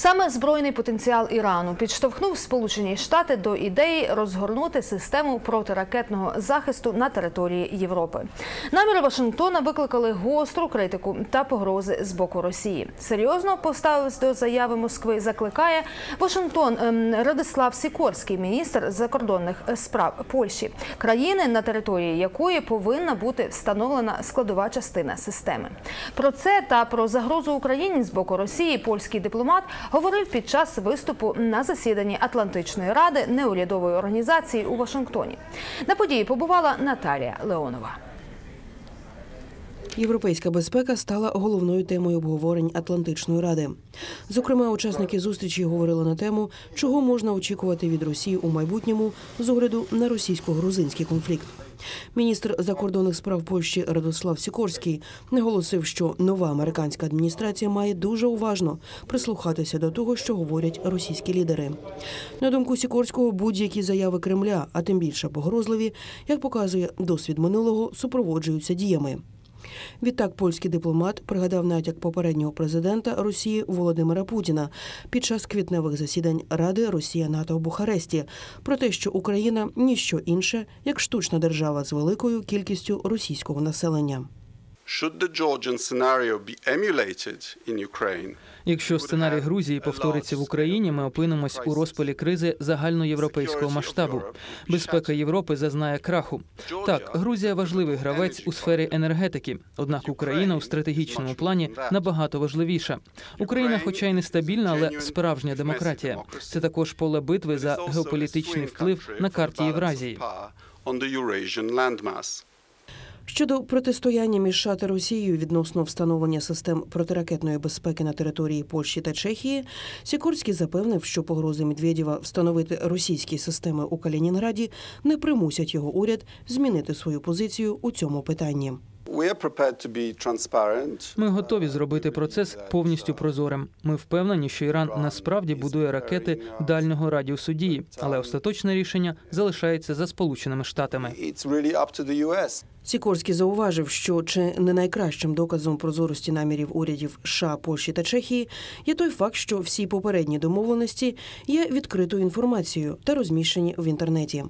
Саме збройний потенціал Ірану підштовхнув Сполучені Штати до ідеї розгорнути систему протиракетного захисту на території Європи. Наміри Вашингтона викликали гостру критику та погрози з боку Росії. Серйозно поставився до заяви Москви. Закликає Вашингтон ем, Радислав Сікорський, міністр закордонних справ Польщі, країни на території якої повинна бути встановлена складова частина системи. Про це та про загрозу Україні з боку Росії польський дипломат говорив під час виступу на засіданні Атлантичної ради неурядової організації у Вашингтоні. На події побувала Наталія Леонова. Європейська безпека стала головною темою обговорень Атлантичної ради. Зокрема, учасники зустрічі говорили на тему, чого можна очікувати від Росії у майбутньому з огляду на російсько-грузинський конфлікт. Міністр закордонних справ Польщі Радослав Сікорський наголосив, що нова американська адміністрація має дуже уважно прислухатися до того, що говорять російські лідери. На думку Сікорського, будь-які заяви Кремля, а тим більше погрозливі, як показує досвід минулого, супроводжуються діями. Відтак польський дипломат пригадав натяк попереднього президента Росії Володимира Путіна під час квітневих засідань Ради Росія НАТО в Бухаресті про те, що Україна ніщо інше як штучна держава з великою кількістю російського населення. Should the Georgian scenario be emulated in Ukraine, Якщо сценарій Грузії повториться в Україні, ми опинимось у розпалі кризи загальноєвропейського масштабу. Безпека Європи зазнає краху. Так, Грузія важливий гравець у сфері енергетики. Однак Україна у стратегічному плані набагато важливіша. Україна, хоча й нестабільна, але справжня демократія. Це також поле битви за геополітичний вплив на карті Євразії. Щодо протистояння між США та Росією відносно встановлення систем протиракетної безпеки на території Польщі та Чехії, Сікорський запевнив, що погрози Медведєва встановити російські системи у Калінінграді не примусять його уряд змінити свою позицію у цьому питанні. Ми готові зробити процес повністю прозорим. Ми впевнені, що Іран насправді будує ракети дальнього радіусу дії, але остаточне рішення залишається за Сполученими Штатами. Сікорський зауважив, що чи не найкращим доказом прозорості намірів урядів США, Польщі та Чехії є той факт, що всі попередні домовленості є відкритою інформацією та розміщені в інтернеті.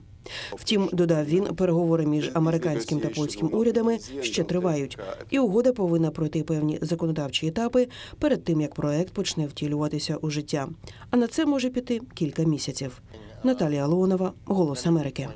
Втім, додав він, переговори між американським та польським урядами ще тривають, і угода повинна пройти певні законодавчі етапи перед тим, як проект почне втілюватися у життя. А на це може піти кілька місяців. Наталія Леонова, Голос Америки.